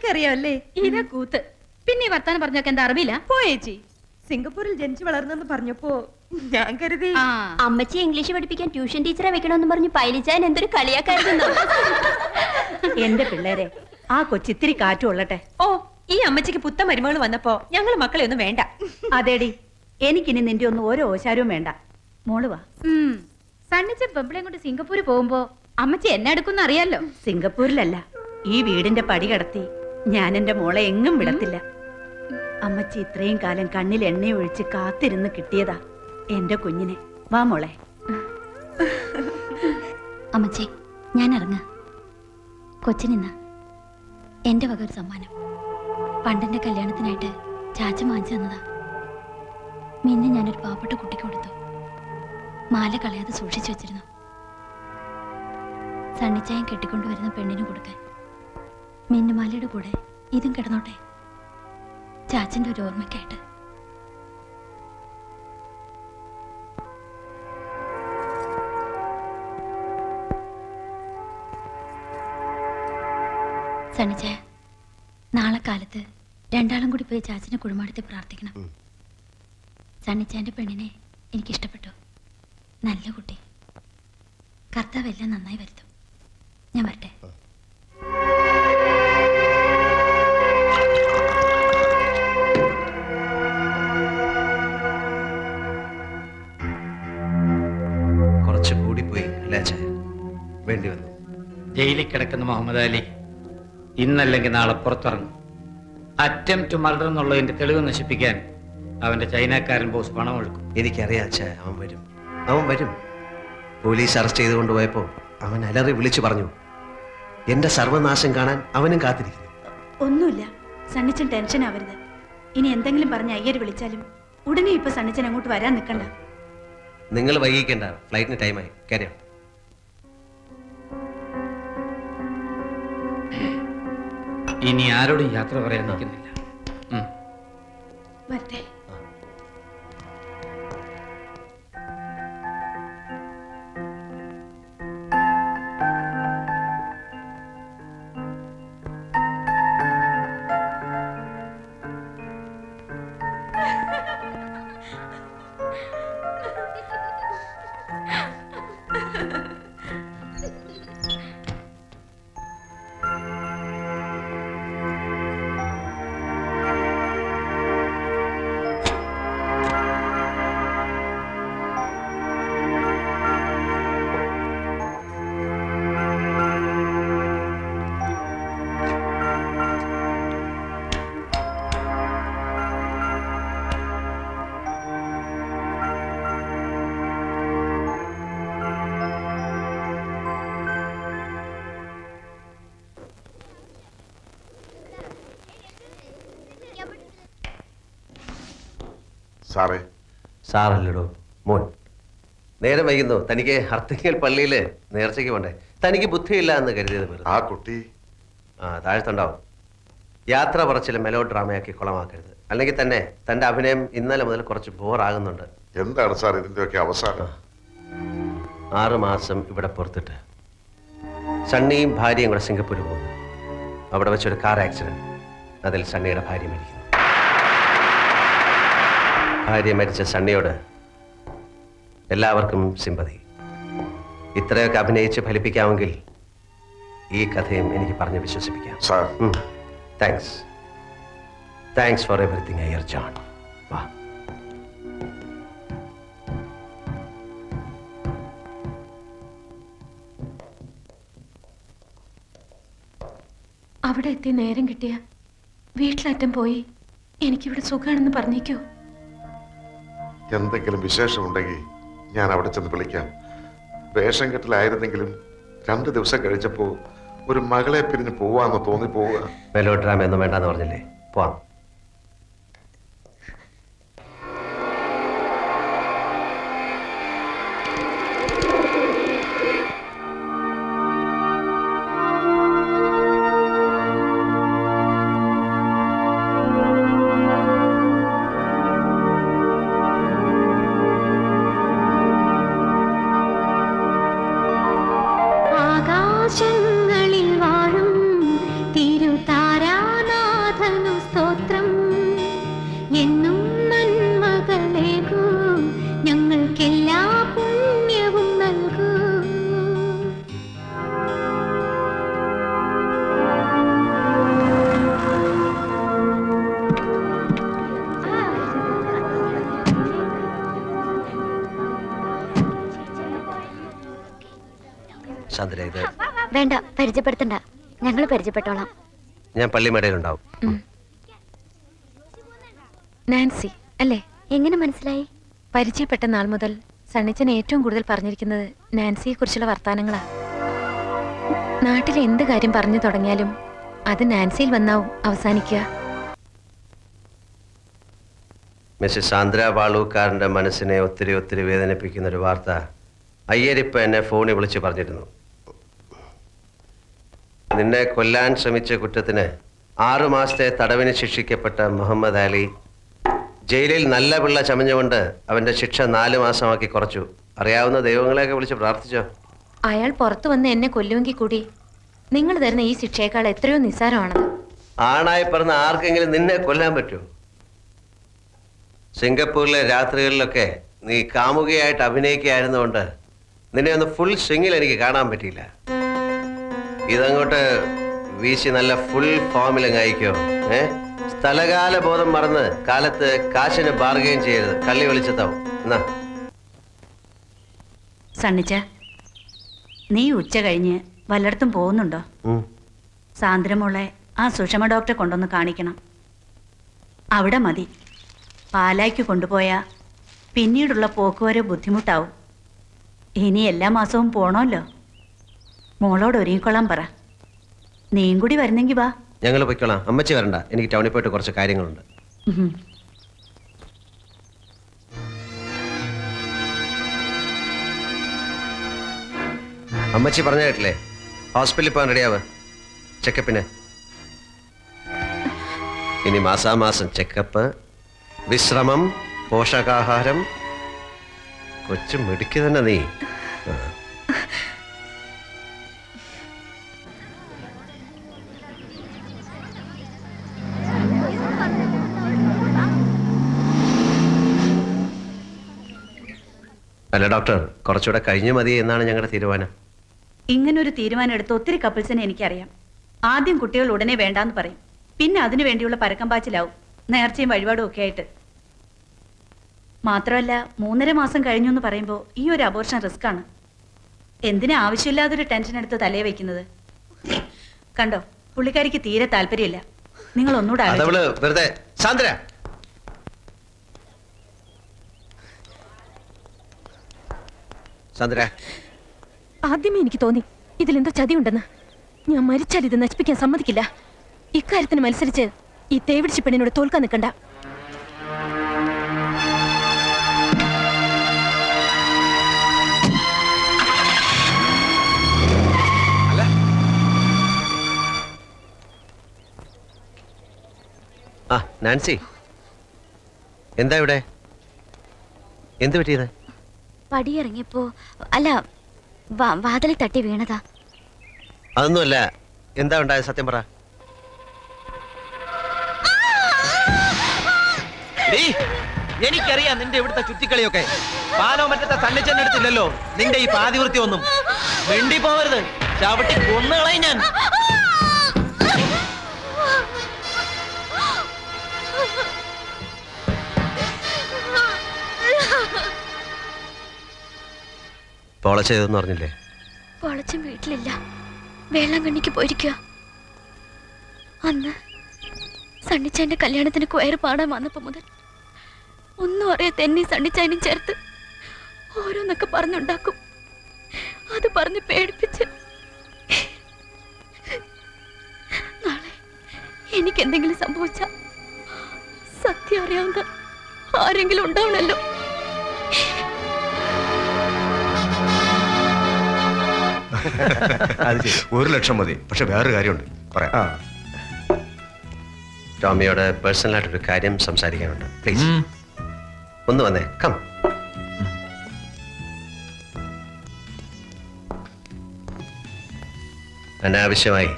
അതൊക്കെ അറിയാമല്ലേ ഇതാ കൂത്ത്. പിന്നെ ഈ വർത്താനം പറഞ്ഞൊക്കെ എന്താ അറിവില്ല പോയേച്ചി സിംഗപ്പൂരിൽ ജനിച്ചു വളർന്നെന്ന് പറഞ്ഞപ്പോ ഞാൻ കരുതി. ആ. അമ്മച്ചി ഇംഗ്ലീഷ് പഠിപ്പിക്കാൻ ട്യൂഷൻ ടീച്ചറെ വെക്കണമെന്ന് പറഞ്ഞു പൈലിച്ചാൻ എന്തൊരു കളിയാക്കായിരുന്നു? എന്റെ പിള്ളേരെ ആ കൊച്ചിത്തിരി കാറ്റും ഉള്ളട്ടെ. ഓ ഈ അമ്മച്ചിക്ക് പുത്ത മരുമകൾ വന്നപ്പോ ഞങ്ങൾ മക്കളെ ഒന്നും വേണ്ട. അതേടി എനിക്കിനി നിന്റെ ഒന്നും ഓരോ ഓശാരവും വേണ്ട. മോൾ വാ. സണ്ണിച്ച പെമ്പിളെ കൊണ്ട് സിംഗപ്പൂര് പോകുമ്പോ അമ്മച്ചി എന്നെ എടുക്കുന്ന അറിയാലോ. സിംഗപ്പൂരിലല്ല ഈ വീടിന്റെ പടി കടത്തി ഞാൻ എന്റെ മോളെ എങ്ങും വിടത്തില്ല. അമ്മച്ചി ഇത്രയും കാലം കണ്ണിൽ എണ്ണ ഒഴിച്ച് കാത്തിരുന്ന് കിട്ടിയതാ എന്റെ കുഞ്ഞിനെ. വാ മോളെ. അമ്മച്ചി ഞാൻ ഇറങ്ങ. കൊച്ചിനിന്ന എന്റെ വക ഒരു സമ്മാനം. പണ്ടെന്റെ കല്യാണത്തിനായിട്ട് ചാച്ച വാങ്ങിച്ചു തന്നതാ. മിന്നെ ഞാനൊരു പാവപ്പെട്ട കുട്ടിക്ക് കൊടുത്തു. മാല കളയാതെ സൂക്ഷിച്ചു വെച്ചിരുന്നു. സണ്ണിച്ചായം കെട്ടിക്കൊണ്ടുവരുന്ന പെണ്ണിന് കൊടുക്കാൻ. മിന്നുമാലയുടെ കൂടെ ഇതും കിടന്നോട്ടെ. ചാച്ചന്റെ ഒരു ഓർമ്മയ്ക്കായിട്ട്. സണിച്ച നാളെ കാലത്ത് രണ്ടാളും കൂടി പോയി ചാച്ചനെ കുഴിമാടത്തിൽ പ്രാർത്ഥിക്കണം. സണ്ണിച്ചാന്റെ പെണ്ണിനെ എനിക്കിഷ്ടപ്പെട്ടു. നല്ല കുട്ടി. കർത്താവ് എല്ലാം നന്നായി വരുത്തും. ഞാൻ വരട്ടെ. വേണ്ടി വന്നു. ജയിലിൽ കിടക്കുന്ന മുഹമ്മദ് അലി ഇന്നല്ലെങ്കിൽ നാളെ പുറത്തിറങ്ങും. ടു മർഡർ എന്നുള്ളതിന്റെ തെളിവ് നശിപ്പിക്കാൻ അവന്റെ ചൈനക്കാരൻ ബോസ് പണം ഒഴുക്കും. എനിക്കറിയാം അച്ഛാ അവൻ വരും. അവൻ വരും. പോലീസ് അറസ്റ്റ് ചെയ്ത് കൊണ്ടുപോയപ്പോ അവൻ അലറി വിളിച്ചു പറഞ്ഞു എന്റെ സർവനാശം കാണാൻ അവനും കാത്തിരിക്കുന്നു. ഒന്നുമില്ല. സണ്ണിച്ചൻ ടെൻഷൻ ആവരുത്. ഇനി എന്തെങ്കിലും പറഞ്ഞ് അയ്യർ വിളിച്ചാലും ഉടനെ ഇപ്പൊ സണ്ണിച്ചൻ അങ്ങോട്ട് വരാൻ നിൽക്കണ്ട നിങ്ങൾ വൈകിക്കേണ്ട. ഫ്ലൈറ്റിന് ടൈമായി കാര്യം ഇനി ആരോടും യാത്ര പറയാൻ നിൽക്കുന്നില്ല. വരട്ടെ സാറേ. സാറല്ലടോ. മോൻ. നേരെ വൈകുന്നു. തനിക്ക് ഹർത്തിക്കൽ പള്ളിയിൽ നേർച്ചയ്ക്ക് പോണ്ടേ. തനിക്ക് ബുദ്ധിയില്ല എന്ന് കരുതിയത് ആ കുട്ടി. ആ താഴ്ത്തുണ്ടാവും. യാത്ര പറച്ചിൽ മെലോ ഡ്രാമയാക്കി കുളമാക്കരുത്. അല്ലെങ്കിൽ തന്നെ തന്റെ അഭിനയം ഇന്നലെ മുതൽ കുറച്ച് ബോറാകുന്നുണ്ട്. എന്താണ് സാർ ഇതിന്റെയൊക്കെ അവസാനം? ആറ് മാസം ഇവിടെ പുറത്തിട്ട്. സണ്ണിയും ഭാര്യയും കൂടെ സിംഗപ്പൂരിൽ പോകുന്നു. അവിടെ വെച്ചൊരു കാർ ആക്സിഡന്റ്. അതിൽ സണ്ണിയുടെ ഭാര്യ മരിക്കുന്നു. ഭാര്യ മരിച്ച സണ്ണിയോട് എല്ലാവർക്കും സിമ്പതി. ഇത്രയൊക്കെ അഭിനയിച്ച് ഫലിപ്പിക്കാമെങ്കിൽ ഈ കഥയും എനിക്ക് പറഞ്ഞ് വിശ്വസിപ്പിക്കാം. Sir. Thanks thanks for everything അയർ John വാ. അവിടെ എത്തി നേരം കിട്ടിയ വീട്ടിലറ്റം പോയി എനിക്കിവിടെ സുഖമാണെന്ന് പറഞ്ഞേക്കോ. എന്തെങ്കിലും വിശേഷമുണ്ടെങ്കിൽ ഞാൻ അവിടെ ചെന്ന് വിളിക്കാം. വേഷം കെട്ടിലായിരുന്നെങ്കിലും രണ്ട് ദിവസം കഴിച്ചപ്പോ ഒരു മകളെ പിരിഞ്ഞ് പോവാന്ന് തോന്നിപ്പോവുക. പോവുക ഡ്രാമ ഒന്നും വേണ്ടെന്ന് പറഞ്ഞില്ലേ? പോവാം. സ്തോത്രം എന്നും നന്മകളേകൂ. ഞങ്ങൾക്കെല്ലാ പുണ്യവും നൽകൂ. വേണ്ട പരിചയപ്പെടുത്തണ്ട. ഞങ്ങൾ പരിചയപ്പെട്ടോളാം. ഞാൻ പള്ളിമേടയിലുണ്ടാവും. നാൻസി അല്ലേ? എങ്ങനെ മനസ്സിലായി? പരിചയപ്പെട്ട നാൾ മുതൽ സണ്ണിച്ചൻ ഏറ്റവും കൂടുതൽ പറഞ്ഞിരിക്കുന്നത് നാൻസിയെ കുറിച്ചുള്ള വർത്തമാനങ്ങളാ നാട്ടിൽ എന്ത് കാര്യം പറഞ്ഞു തുടങ്ങിയാലും അത് നാൻസിയിൽ വന്നാവും അവസാനിക്കുക. മിസ്സസ് സാന്ദ്ര വാളൂക്കാരന്റെ മനസ്സിനെ ഒത്തിരി ഒത്തിരി വേദനിപ്പിക്കുന്ന ഒരു വാർത്ത അയ്യരിപ്പ എന്നെ ഫോണിൽ വിളിച്ച് പറഞ്ഞിരുന്നു. നിന്നെ കൊല്ലാൻ ശ്രമിച്ച കുറ്റത്തിന് ആറു മാസത്തെ തടവിന് ശിക്ഷിക്കപ്പെട്ട മുഹമ്മദ് അലി ജയിലിൽ നല്ല പിള്ള ചമഞ്ഞുകൊണ്ട് അവന്റെ ശിക്ഷ നാല് മാസമാക്കി കുറച്ചു. അറിയാവുന്ന ദൈവങ്ങളെയൊക്കെ വിളിച്ച് പ്രാർത്ഥിച്ചോ? അയാൾ പുറത്തു വന്ന് എന്നെ കൊല്ലുമെങ്കിൽ കൂടി നിങ്ങൾ തരുന്ന ഈ ശിക്ഷയേക്കാൾ എത്രയോ നിസ്സാരമാണത്. ആണായി പറഞ്ഞ ആർക്കെങ്കിലും നിന്നെ കൊല്ലാൻ പറ്റുമോ സിംഗപ്പൂരിലെ രാത്രികളിലൊക്കെ നീ കാമുകയായിട്ട് അഭിനയിക്കുകയായിരുന്നുകൊണ്ട് നിന്നെ ഒന്ന് ഫുൾ സ്വിങ്ങിൽ എനിക്ക് കാണാൻ പറ്റിയില്ല. ഇതങ്ങോട്ട് വീശി നല്ല ഫുൾ ഫോമിലങ്ങ് അയക്കോ ഏ? സ്ഥലകാല ബോധം മറന്ന് കാലത്ത് കാശിന് ബാർഗെയിൻ ചെയ്യരുത്. കള്ളി വിളിച്ചതാവും എന്നാ? സണ്ണിച്ച നീ ഉച്ച കഴിഞ്ഞ് വല്ലയിടത്തും പോകുന്നുണ്ടോ. സാന്ദ്രമോളെ ആ സുഷമ ഡോക്ടറെ കൊണ്ടൊന്ന് കാണിക്കണം. അവിടെ മതി. പാലായ്ക്ക് കൊണ്ടുപോയാ പിന്നീടുള്ള പോക്ക് വരെ ബുദ്ധിമുട്ടാവും. ഇനി എല്ലാ മാസവും പോണമല്ലോ മോളോട് ഒരുങ്ങിക്കൊള്ളാൻ പറ. നീയും കൂടി വരുന്നെങ്കി വാ. ഞങ്ങൾ പൊയ്ക്കോളാം. അമ്മച്ചി വരണ്ട. എനിക്ക് ടൗണിൽ പോയിട്ട് കുറച്ച് കാര്യങ്ങളുണ്ട്. അമ്മച്ചി പറഞ്ഞ കേട്ടില്ലേ? ഹോസ്പിറ്റലിൽ പോകാൻ റെഡിയാവ് ചെക്കപ്പിന് ഇനി. മാസാമാസം ചെക്കപ്പ് വിശ്രമം പോഷകാഹാരം. കൊച്ചു മിടുക്കി തന്നെ നീ. അല്ല ഡോക്ടർ കുറച്ചുകൂടെ കഴിഞ്ഞു മതി എന്നാണ് ഞങ്ങളുടെ തീരുമാനം. ഇങ്ങനൊരു തീരുമാനം എടുത്ത ഒത്തിരി കപ്പിൾസിനെ എനിക്കറിയാം. ആദ്യം കുട്ടികൾ ഉടനെ വേണ്ടാന്ന് പറയും. പിന്നെ അതിനു വേണ്ടിയുള്ള പരക്കം പാച്ചിലാവും. നേർച്ചയും വഴിപാടും ഒക്കെ ആയിട്ട്. മാത്രമല്ല മൂന്നര മാസം കഴിഞ്ഞു എന്ന് പറയുമ്പോൾ ഈ ഒരു അബോർഷൻ റിസ്ക് ആണ്. എന്തിനാ ആവശ്യമില്ലാതൊരു ടെൻഷൻ എടുത്ത് തലയെ വെക്കുന്നത്? കണ്ടോ പുള്ളിക്കാരിക്ക് തീരെ താല്പര്യമില്ല. നിങ്ങൾ ഒന്നുകൂടെ സാന്ദ്ര ആദ്യമേ എനിക്ക് തോന്നി ഇതിലെന്തോ ചതിയുണ്ടെന്ന്. ഞാൻ മരിച്ചാൽ ഇത് നശിപ്പിക്കാൻ സമ്മതിക്കില്ല. ഇക്കാര്യത്തിന് മത്സരിച്ച് ഈ തേവിടിച്ച് പെണ്ണിനോട് തോൽക്കാൻ നിൽക്കണ്ട. ആ നാൻസി. എന്താ ഇവിടെ? എന്ത് പറ്റിയത്? പടിയിറങ്ങിയപ്പോ അല്ല വാ- വാതിലിൽ തട്ടി വീണതാ. അതൊന്നുമല്ല. എന്താ ഉണ്ടായത്? സത്യം പറ. എനിക്കറിയാം നിന്റെ ഇവിടുത്തെ ചുറ്റിക്കളിയൊക്കെ. പാലോ മറ്റത്തെ സണ്ണിച്ചെന്നെ അടുത്തില്ലല്ലോ നിന്റെ ഈ പാതിവൃത്തി ഒന്നും വെണ്ടി പോവരുത് ചവിട്ടി കൊന്നുകളയും ഞാൻ. പോള ചെയ്തെന്ന് പറഞ്ഞില്ലേ? പൊളച്ചും വീട്ടിലില്ല. വേളാങ്കണ്ണിക്ക് കണ്ണിക്ക് പോയിരിക്കുക അന്ന് സണ്ണിച്ചായന്റെ കല്യാണത്തിന് കൊയർ പാടാൻ വന്നപ്പോ മുതൽ ഒന്നും അറിയാത്ത എന്നെ സണ്ണിച്ചായനും ചേർത്ത് ഓരോന്നൊക്കെ പറഞ്ഞുണ്ടാക്കും. അത് പറഞ്ഞ് പേടിപ്പിച്ച് നാളെ എനിക്ക് എന്തെങ്കിലും സംഭവിച്ച സത്യം അറിയാവുന്ന ആരെങ്കിലും ഉണ്ടാവണല്ലോ. ഒരു ലക്ഷം മതി. പക്ഷെ വേറൊരു കാര്യമുണ്ട്. പറയാം. ടോമിയോട് പേഴ്സണലായിട്ടൊരു കാര്യം സംസാരിക്കാനുണ്ട്. പ്ലീസ്. ഒന്ന് വന്നേ. കം. അനാവശ്യമായി.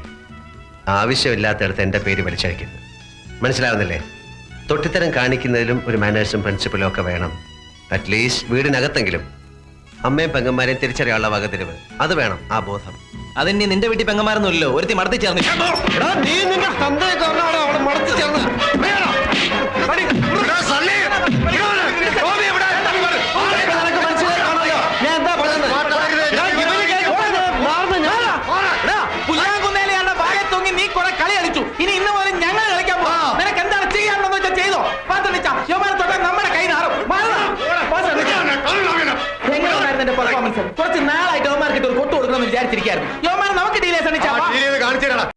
ആവശ്യമില്ലാത്തടത്ത് എന്റെ പേര് വലിച്ചയക്കുന്നു മനസ്സിലാവുന്നില്ലേ? തൊട്ടിത്തരം കാണിക്കുന്നതിലും ഒരു മാനേഴ്സും പ്രിൻസിപ്പലും ഒക്കെ വേണം. അറ്റ്ലീസ്റ്റ് വീടിനകത്തെങ്കിലും. അമ്മയും പെങ്ങന്മാരെയും തിരിച്ചറിയാനുള്ള വകതിരിവ്. അത് വേണം ആ ബോധം. അതിന് നിന്റെ വീട്ടിൽ പെങ്ങന്മാരൊന്നുമില്ലല്ലോ ഒരുത്തി മടത്തി ചേർന്ന് മടത്തി ചേർന്നത്? പെർഫോമൻസ് കുറച്ച് നാളായിട്ട് യോമാർക്കിട്ട് ഒരു കൊട്ടു കൊടുക്കണമെന്ന് വിചാരിച്ചിരിക്കായിരുന്നു യോമാർ നമുക്ക് ഡീലേ സണ്ണിച്ചാ കാണിച്ചു